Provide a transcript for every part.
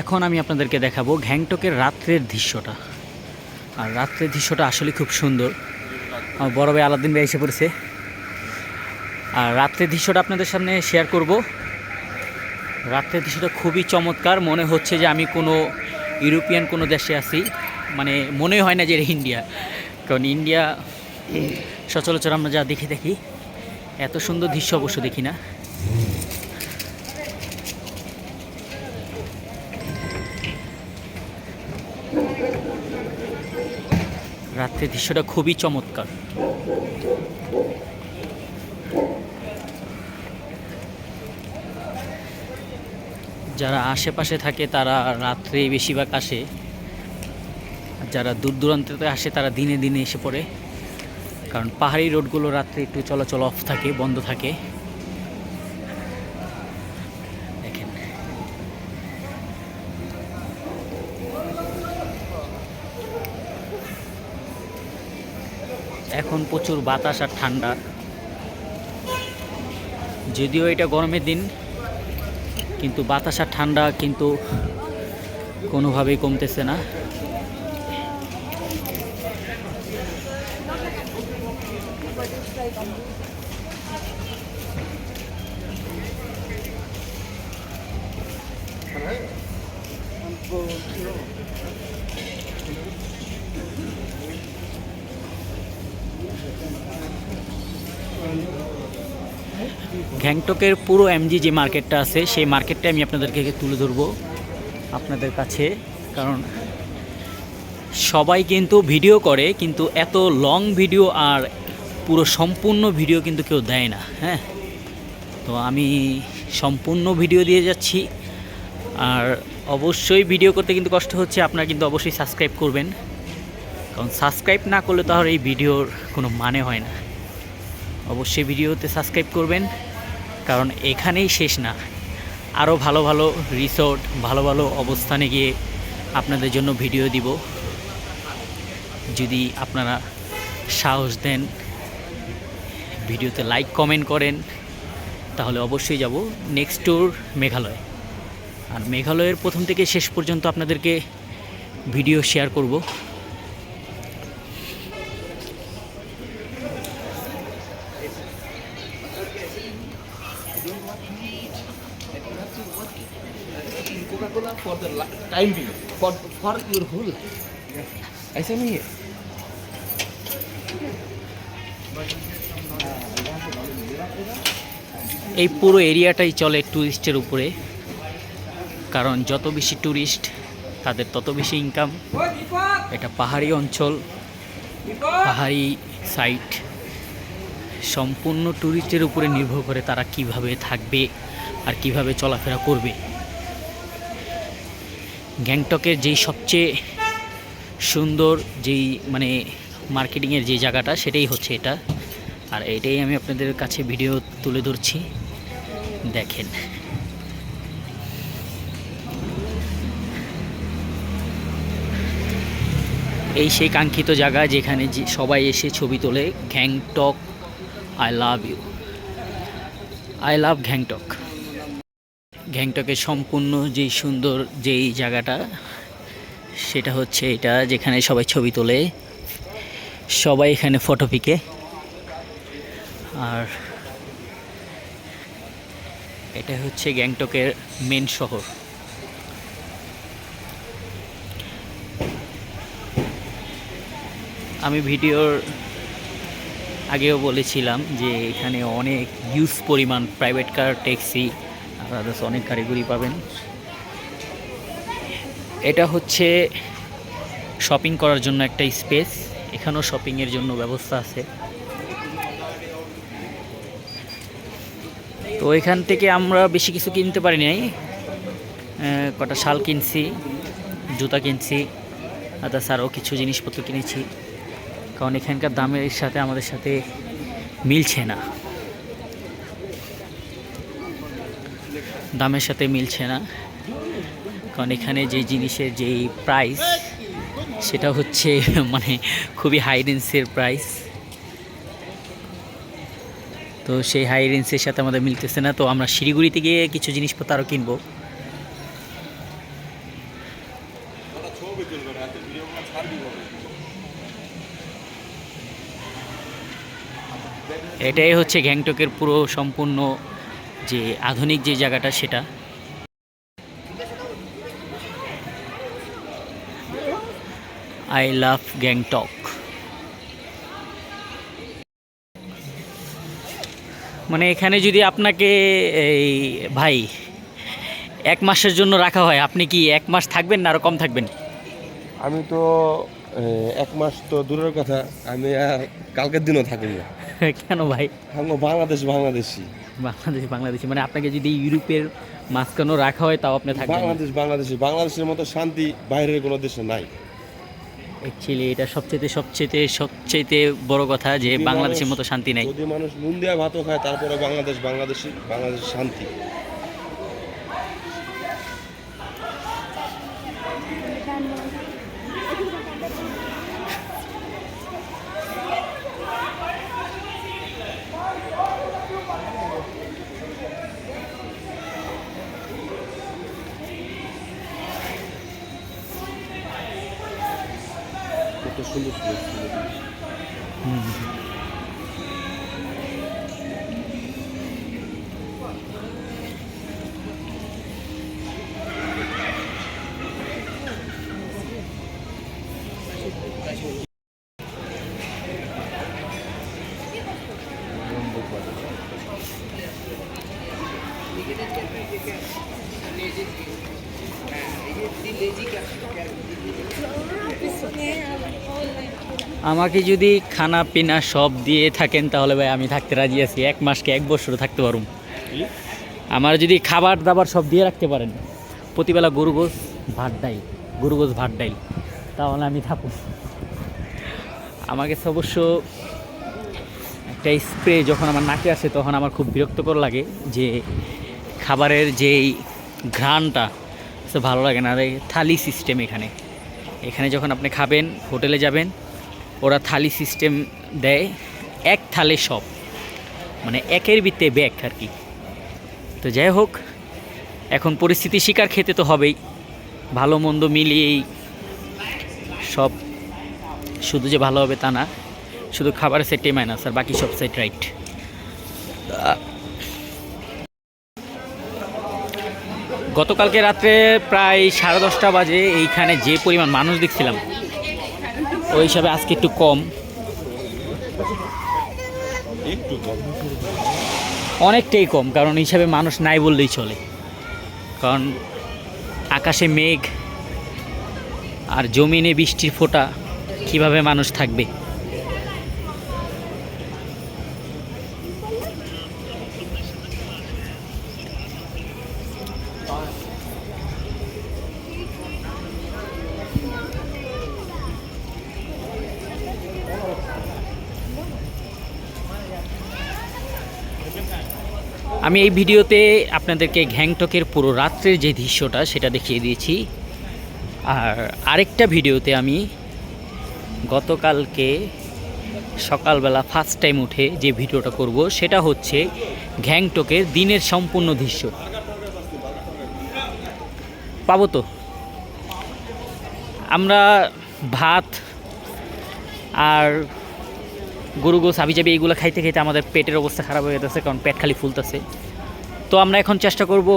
এখন আমি আপনাদেরকে দেখাবো গ্যাংটকের রাত্রের দৃশ্যটা। আর রাত্রের দৃশ্যটা আসলে খুব সুন্দর। আমার বড় ভাই আলাদিন ভাই এসে পড়েছে। আর রাত্রের দৃশ্যটা আপনাদের সামনে শেয়ার করব। রাত্রের দৃশ্যটা খুবই চমৎকার। মনে হচ্ছে যে আমি কোনো ইউরোপিয়ান কোনো দেশে আছি। মানে মনে হয় না যে এটা ইন্ডিয়া। কারণ ইন্ডিয়া, সচরাচর আমরা যা দেখে দেখি এত সুন্দর দৃশ্য অবশ্য দেখি না। রাত্রের দৃশ্যটা খুবই চমৎকার। যারা আশেপাশে থাকে তারা রাত্রে বেশিরভাগ আসে। যারা দূর দূরান্তে আসে তারা দিনে দিনে এসে পড়ে। কারণ পাহাড়ি রোডগুলো রাত্রে একটু চলাচল অফ থাকে, বন্ধ থাকে। এখন প্রচুর বাতাস আর ঠান্ডা। যদিও এটা গরমের দিন, কিন্তু বাতাস আর ঠান্ডা কিন্তু কোনোভাবেই কমতেছে না। গ্যাংটকের পুরো এমজি যে মার্কেটটা আছে, সেই মার্কেটটা আমি আপনাদেরকে তুলে ধরবো আপনাদের কাছে। কারণ সবাই কিন্তু ভিডিও করে, কিন্তু এত লং ভিডিও আর পুরো সম্পূর্ণ ভিডিও কিন্তু কেউ দেয় না হ্যাঁ? তো আমি সম্পূর্ণ ভিডিও দিয়ে যাচ্ছি। আর অবশ্যই ভিডিও করতে কিন্তু কষ্ট হচ্ছে, আপনারা কিন্তু অবশ্যই সাবস্ক্রাইব করবেন। কারণ সাবস্ক্রাইব না করলে তো আর এই ভিডিওর কোনো মানে হয় না। অবশ্যই ভিডিওতে সাবস্ক্রাইব করবেন, কারণ এখানেই শেষ না। আরও ভালো ভালো রিসোর্ট ভালো ভালো অবস্থানে গিয়ে আপনাদের জন্য ভিডিও দিব। যদি আপনারা সাহস দেন, ভিডিওতে লাইক কমেন্ট করেন, তাহলে অবশ্যই যাব নেক্সট ট্যুর মেঘালয়। আর মেঘালয়ের প্রথম থেকে শেষ পর্যন্ত আপনাদেরকে ভিডিও শেয়ার করব। এই পুরো এরিয়াটাই চলে ট্যুরিস্টের উপরে। কারণ যত বেশি ট্যুরিস্ট তাদের তত বেশি ইনকাম এটা পাহাড়ি অঞ্চল, পাহাড়ি সাইট সম্পূর্ণ ট্যুরিস্টের উপরে নির্ভর করে তারা কীভাবে থাকবে আর কীভাবে চলাফেরা করবে। গ্যাংটকের যেই সবচেয়ে সুন্দর যেই মানে মার্কেটিংয়ের যে জায়গাটা, সেটাই হচ্ছে এটা। আর এটাই আমি আপনাদের কাছে ভিডিও তুলে ধরছি। দেখেন। এই সেই কাঙ্ক্ষিত জায়গা যেখানে সবাই এসে ছবি তোলে, Gangtok I love you I love Gangtok গ্যাংটকের সম্পূর্ণ যেই সুন্দর যেই জায়গাটা, সেটা হচ্ছে এটা যেখানে সবাই ছবি তোলে, সবাই এখানে ফটো পিকে আর এটা হচ্ছে গ্যাংটকের মেন শহর। আমি ভিডিওর বলেছিলাম যে এখানে অনেক ইউজ পরিমাণ প্রাইভেট কার ট্যাক্সি others অনেক গাড়িগুড়ি পাবেন। এটা হচ্ছে শপিং করার জন্য একটা স্পেস এখানেও শপিংয়ের জন্য ব্যবস্থা আছে। তো এখান থেকে আমরা বেশি কিছু কিনতে পারি নাই। কটা শাল কিনছি, জুতা কিনছি, আদার্স আরও কিছু জিনিসপত্র কিনেছি। কারণ এখানকার দামের সাথে আমাদের সাথে মিলছে না। দামের সাথে মিলছে না। কারণ এখানে যে জিনিসের যেই প্রাইস সেটা হচ্ছে মানে খুবই হাই রেঞ্জের প্রাইস তো সেই হাই রেঞ্জের সাথে আমাদের মিলতেছে না। তো আমরা শিলিগুড়িতে গিয়ে কিছু জিনিসপত্র আরও কিনবো। এটাই হচ্ছে গ্যাংটকের পুরো সম্পূর্ণ যে আধুনিক যে জায়গাটা সেটা। আই লাভ গ্যাংটক মানে এখানে যদি আপনাকে এই ভাই, এক মাসের জন্য রাখা হয়, আপনি কি এক মাস থাকবেন না আরও কম থাকবেন? আমি তো এক মাস তো দূরের কথা আমি আর কালকের দিনও থাকি না কেন ভাই? আমি বাংলাদেশ বাংলাদেশি। বাংলাদেশ বাংলাদেশি মানে আপনাকে যদি ইউরোপের মাঝখানেও রাখা হয় তাও আপনি থাকবেন। বাংলাদেশ বাংলাদেশি বাংলাদেশের মতো শান্তি বাইরের কোনো দেশে নাই। অ্যাকচুয়ালি এটা সবচেয়ে সবচেয়ে সবচেয়ে বড় কথা যে বাংলাদেশের মতো শান্তি নাই। যদি মানুষ নুন দেওয়া ভাতও খায় তারপরে বাংলাদেশ বাংলাদেশি বাংলাদেশ শান্তি। সুন্দর আমাকে যদি খানা পিনা সব দিয়ে থাকেন তাহলে ভাই আমি থাকতে রাজি আছি। এক মাসকে এক বছর থাকতে পারুম। আমার যদি খাবার দাবার সব দিয়ে রাখতে পারেন প্রতিবেলা গরু গোস ভাত ডাইল গরু গোস ভাত ডাইল তাহলে আমি থাকব আমাকে অবশ্য একটা স্প্রে যখন আমার নাকে আসে তখন আমার খুব বিরক্তকর লাগে যে খাবারের যেই ঘ্রাণটা সে ভালো লাগে না। থালি সিস্টেম এখানে। এখানে যখন আপনি খাবেন হোটেলে যাবেন ওরা থালি সিস্টেম দেয়, এক থালে সব। মানে একের ভিত্তে ব্যাগ আর কি। তো যাই হোক, এখন পরিস্থিতি শিকার খেতে তো হবেই। ভালো মন্দ মিলিয়েই সব শুধু যে ভালো হবে তা না, শুধু খাবারের সেটে মাইনাস আর বাকি সব সেট রাইট গতকালকে রাত্রে প্রায় সাড়ে দশটা বাজে এইখানে যে পরিমাণ মানুষ দেখছিলাম ওই হিসাবে আজকে একটু কম। একটু কম। অনেকটাই কম কারণ হিসাবে মানুষ নাই বললেই চলে। কারণ আকাশে মেঘ আর জমিনে বৃষ্টির ফোঁটা কীভাবে মানুষ থাকবে? আমি এই ভিডিওতে আপনাদেরকে গ্যাংটকের পুরো রাত্রের যে দৃশ্যটা সেটা দেখিয়ে দিয়েছি। আর আরেকটা ভিডিওতে আমি গতকালকে সকালবেলা ফার্স্ট টাইম উঠে যে ভিডিওটা করব, সেটা হচ্ছে গ্যাংটকের দিনের সম্পূর্ণ দৃশ্য। পাবো তো? আমরা ভাত আর গরু গোস হাবি জাবি এইগুলো খাইতে খাইতে আমাদের পেটের অবস্থা খারাপ হয়ে যেতেছে কারণ পেট খালি ফুলতেছে। তো আমরা এখন চেষ্টা করব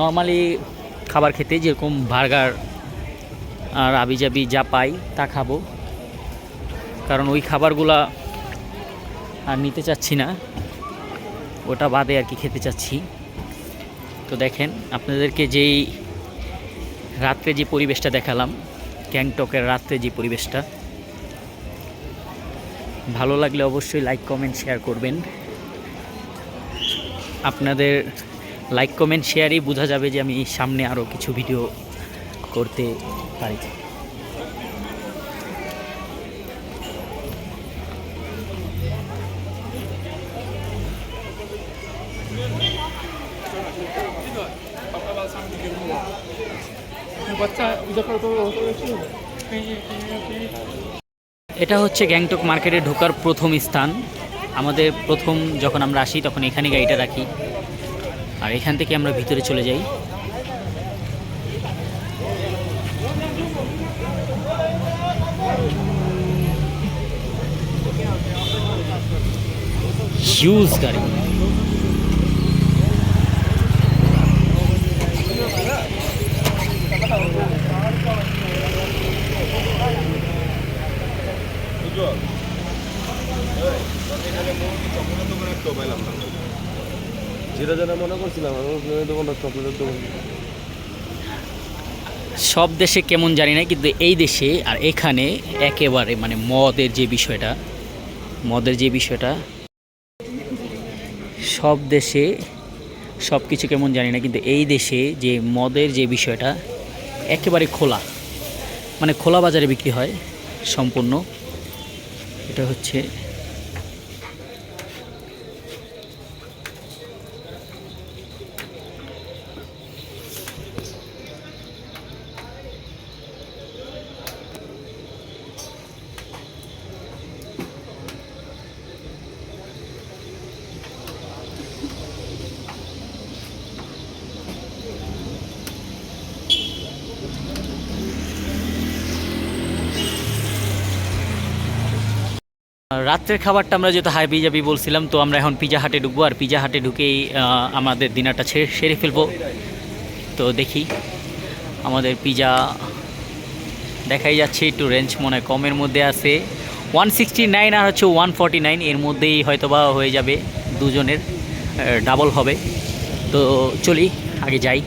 নর্মালি খাবার খেতে, যেরকম বার্গার আর আবি জাবি যা পাই তা খাব। কারণ ওই খাবারগুলা আর নিতে চাচ্ছি না, ওটা বাদে আর কি খেতে চাচ্ছি। তো দেখেন, আপনাদেরকে যেই রাত্রে যে পরিবেশটা দেখালাম, গ্যাংটকের রাত্রে যে পরিবেশটা ভালো লাগলে অবশ্যই লাইক কমেন্ট শেয়ার করবেন। আপনাদের লাইক কমেন্ট শেয়ারই বোঝা যাবে যে আমি সামনে আরও কিছু ভিডিও করতে পারি। এটা হচ্ছে গ্যাংটক মার্কেটে ঢোকার প্রথম স্থান। আমাদের প্রথম যখন আমরা আসি তখন এখানে গাড়িটা রাখি। আর এখান থেকে আমরা ভিতরে চলে যাই। হিউজ গাড়ি। সব দেশে কেমন জানি না, কিন্তু এই দেশে আর এখানে একেবারে মানে মদের যে বিষয়টা, মদের যে বিষয়টা, সব দেশে সব কিছু কেমন জানি না, কিন্তু এই দেশে যে মদের যে বিষয়টা একেবারে খোলা। মানে খোলা বাজারে বিক্রি হয় সম্পূর্ণ। এটা হচ্ছে রাত্রের খাবারটা আমরা যেহেতু হাই পিজাবি বলছিলাম, তো আমরা এখন পিজা হাটে ঢুকবো, আর পিজা হাটে ঢুকেই আমাদের ডিনারটা ছেড়ে সেরে ফেলব। তো দেখি, আমাদের পিজা দেখাই যাচ্ছে, একটু রেঞ্জ মনে কমের মধ্যে আছে। ওয়ান সিক্সটি নাইন আর হচ্ছে ওয়ান ফর্টি নাইন এর মধ্যেই হয়তোবা হয়ে যাবে দুজনের ডাবল হবে। তো চলি, আগে যাই।